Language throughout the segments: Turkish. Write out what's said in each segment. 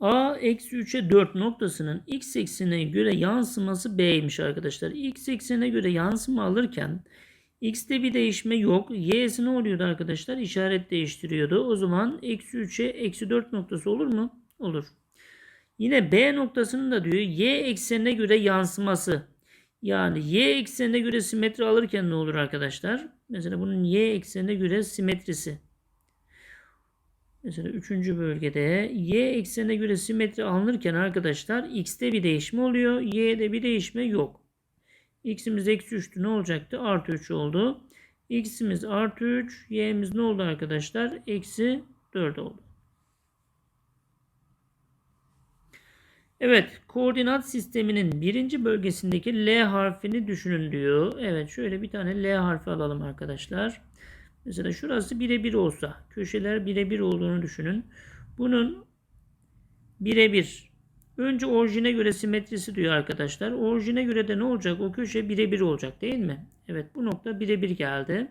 A eksi 3'e 4 noktasının x eksenine göre yansıması B'ymiş arkadaşlar. X eksenine göre yansıma alırken x'te bir değişme yok. Y'si ne oluyordu arkadaşlar? İşaret değiştiriyordu. O zaman eksi 3'e eksi 4 noktası olur mu? Olur. Yine B noktasının da diyor y eksenine göre yansıması. Yani y eksenine göre simetri alırken ne olur arkadaşlar? Mesela bunun y eksenine göre simetrisi. Mesela üçüncü bölgede y eksenine göre simetri alınırken arkadaşlar x'te bir değişme oluyor. Y'de bir değişme yok. x'imiz eksi 3'tü ne olacaktı? Artı 3 oldu. x'imiz artı 3. y'miz ne oldu arkadaşlar? Eksi 4 oldu. Evet, koordinat sisteminin birinci bölgesindeki L harfini düşünün diyor. Evet, şöyle bir tane L harfi alalım arkadaşlar. Mesela şurası birebir olsa, köşeler birebir olduğunu düşünün. Bunun birebir. Önce orijine göre simetrisi diyor arkadaşlar. Orijine göre de ne olacak? O köşe birebir olacak değil mi? Evet, bu nokta birebir geldi.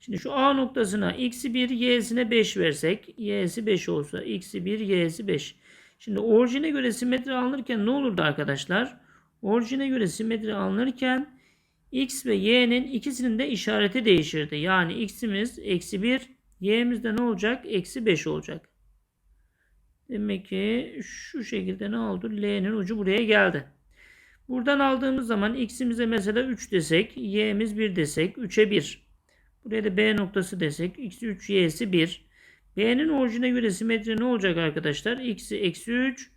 Şimdi şu A noktasına x'i 1, y'sine 5 versek, y'si 5 olsa, x'i 1, y'si 5. Şimdi orijine göre simetri alınırken ne olurdu arkadaşlar? Orijine göre simetri alınırken x ve y'nin ikisinin de işareti değişirdi. Yani x'imiz eksi 1, y'miz de ne olacak? Eksi 5 olacak. Demek ki şu şekilde ne oldu? L'nin ucu buraya geldi. Buradan aldığımız zaman x'imize mesela 3 desek, y'miz 1 desek, 3'e 1. Buraya da b noktası desek, x 3, y'si 1. B'nin orijine göre simetri ne olacak arkadaşlar? X'i eksi 3.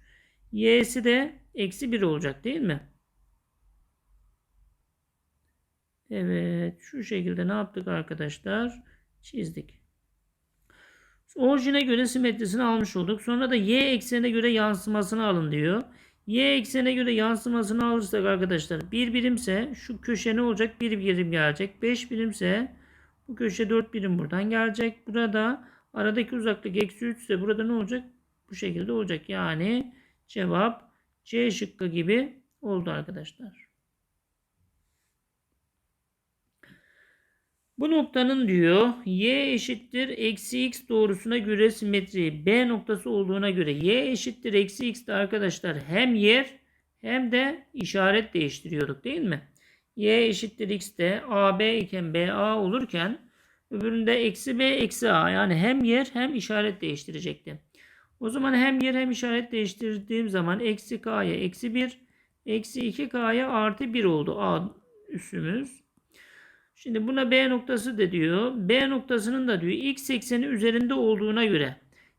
Y'si de eksi 1 olacak değil mi? Evet. Şu şekilde ne yaptık arkadaşlar? Çizdik. Orijine göre simetrisini almış olduk. Sonra da y eksenine göre yansımasını alın diyor. Y eksenine göre yansımasını alırsak arkadaşlar 1 birimse şu köşe ne olacak? 1 birim gelecek. 5 birimse bu köşe 4 birim buradan gelecek. Burada Aradaki uzaklık eksi 3 ise burada ne olacak? Bu şekilde olacak. Yani cevap C şıkkı gibi oldu arkadaşlar. Bu noktanın diyor y eşittir eksi x doğrusuna göre simetri b noktası olduğuna göre y eşittir eksi x'te arkadaşlar hem yer hem de işaret değiştiriyorduk değil mi? y eşittir x'te ab iken ba olurken Öbüründe eksi b eksi a yani hem yer hem işaret değiştirecekti. O zaman hem yer hem işaret değiştirdiğim zaman eksi k'ya eksi 1 eksi 2k'ya artı 1 oldu a üssümüz. Şimdi buna b noktası da diyor. B noktasının da diyor x ekseni üzerinde olduğuna göre.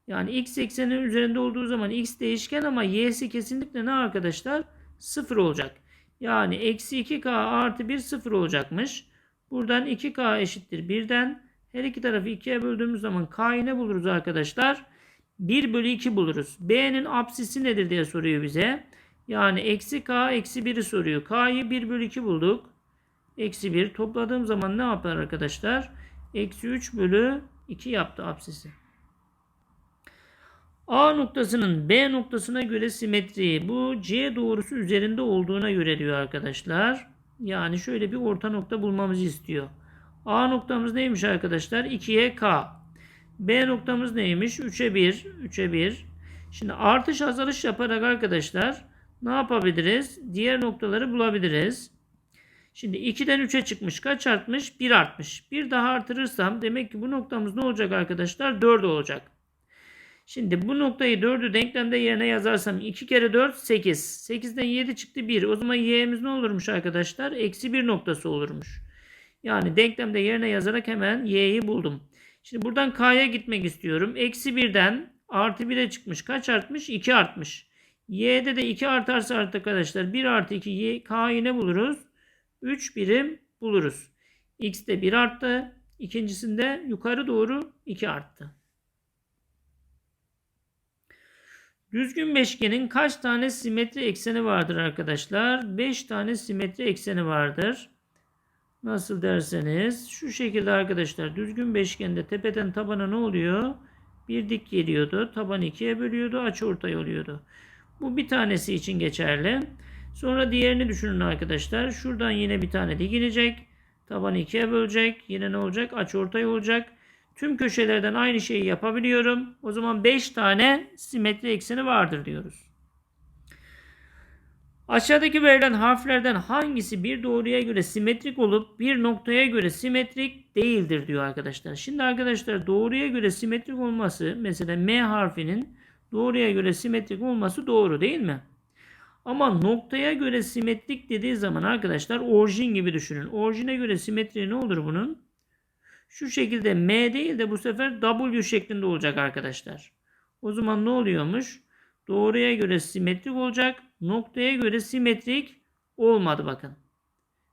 Yani x eksenin üzerinde olduğu zaman x değişken ama y'si kesinlikle ne arkadaşlar? 0 olacak. Yani eksi 2k artı 1 0 olacakmış. Buradan 2k eşittir 1'den. Her iki tarafı 2'ye böldüğümüz zaman k'yı ne buluruz arkadaşlar? 1 bölü 2 buluruz. B'nin apsisi nedir diye soruyor bize. Yani eksi k eksi 1'i soruyor. K'yı 1 bölü 2 bulduk. Eksi 1 topladığım zaman ne yapar arkadaşlar? Eksi 3 bölü 2 yaptı apsisi. A noktasının B noktasına göre simetri bu C doğrusu üzerinde olduğuna göre diyor arkadaşlar. Yani şöyle bir orta nokta bulmamızı istiyor. A noktamız neymiş arkadaşlar? 2'ye K. B noktamız neymiş? 3'e 1. 3'e 1. Şimdi artış azalış yaparak arkadaşlar ne yapabiliriz? Diğer noktaları bulabiliriz. Şimdi 2'den 3'e çıkmış. Kaç artmış? 1 artmış. Bir daha artırırsam demek ki bu noktamız ne olacak arkadaşlar? 4 olacak. Şimdi bu noktayı 4'ü denklemde yerine yazarsam 2 kere 4 8. 8'den 7 çıktı 1. O zaman y'miz ne olurmuş arkadaşlar? Eksi 1 noktası olurmuş. Yani denklemde yerine yazarak hemen y'yi buldum. Şimdi buradan k'ya gitmek istiyorum. Eksi 1'den artı 1'e çıkmış. Kaç artmış? 2 artmış. y'de de 2 artarsa arkadaşlar 1 artı 2 y, k'yı ne buluruz? 3 birim buluruz. x'te 1 arttı. İkincisinde yukarı doğru 2 arttı. Düzgün beşgenin kaç tane simetri ekseni vardır arkadaşlar? 5 tane simetri ekseni vardır. Nasıl derseniz şu şekilde arkadaşlar düzgün beşgende tepeden tabana ne oluyor? Bir dik geliyordu. Taban ikiye bölüyordu. Açı ortay oluyordu. Bu bir tanesi için geçerli. Sonra diğerini düşünün arkadaşlar. Şuradan yine bir tane dik inecek. Taban ikiye bölecek. Yine ne olacak? Açı ortay olacak. Tüm köşelerden aynı şeyi yapabiliyorum. O zaman 5 tane simetri ekseni vardır diyoruz. Aşağıdaki verilen harflerden hangisi bir doğruya göre simetrik olup bir noktaya göre simetrik değildir diyor arkadaşlar. Şimdi arkadaşlar doğruya göre simetrik olması mesela M harfinin doğruya göre simetrik olması doğru değil mi? Ama noktaya göre simetrik dediği zaman arkadaşlar orijin gibi düşünün. Orijine göre simetri ne olur bunun? Şu şekilde M değil de bu sefer W şeklinde olacak arkadaşlar. O zaman ne oluyormuş? Doğruya göre simetrik olacak. Noktaya göre simetrik olmadı bakın.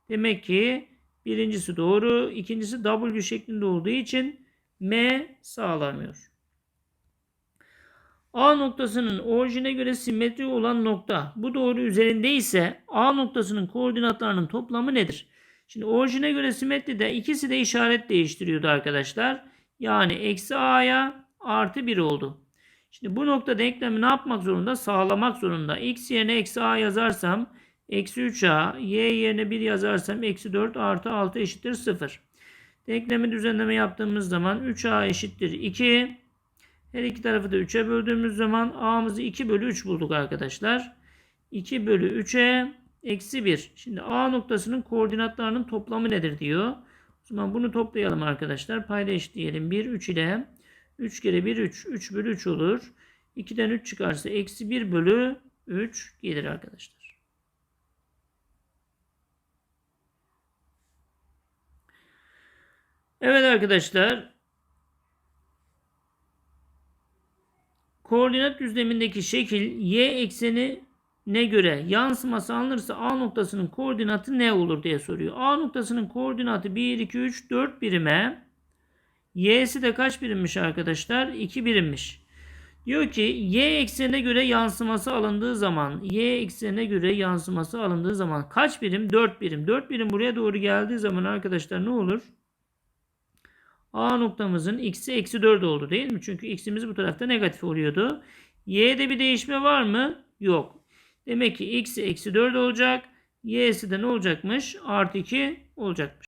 Demek ki birincisi doğru. ikincisi W şeklinde olduğu için M sağlamıyor. A noktasının orijine göre simetri olan nokta bu doğru üzerinde ise A noktasının koordinatlarının toplamı nedir? Şimdi orijine göre simetri de ikisi de işaret değiştiriyordu arkadaşlar. Yani eksi A'ya artı 1 oldu. Şimdi bu nokta denklemi ne yapmak zorunda? Sağlamak zorunda. X yerine eksi A yazarsam eksi 3A, Y yerine 1 yazarsam eksi 4 artı 6 eşittir 0. Denklemi düzenleme yaptığımız zaman 3A eşittir 2. Her iki tarafı da 3'e böldüğümüz zaman A'mızı 2 bölü 3 bulduk arkadaşlar. 2 bölü 3'e eksi 1. Şimdi A noktasının koordinatlarının toplamı nedir diyor. O zaman bunu toplayalım arkadaşlar. Payda eşitleyelim. 1 3 ile 3 kere 1 3. 3 bölü 3 olur. 2'den 3 çıkarsa eksi 1 bölü 3 gelir arkadaşlar. Evet arkadaşlar. Koordinat düzlemindeki şekil y ekseni ne göre yansıması alınırsa A noktasının koordinatı ne olur diye soruyor. A noktasının koordinatı 1, 2, 3, 4 birime. Y'si de kaç birimmiş arkadaşlar? 2 birimmiş. Diyor ki y eksenine göre yansıması alındığı zaman y eksenine göre yansıması alındığı zaman kaç birim? 4 birim. 4 birim buraya doğru geldiği zaman arkadaşlar ne olur? A noktamızın x'i eksi 4 oldu değil mi? Çünkü x'imiz bu tarafta negatif oluyordu. Y'de bir değişme var mı? Yok. Demek ki x'i eksi 4 olacak. Y'si de ne olacakmış? Artı 2 olacakmış.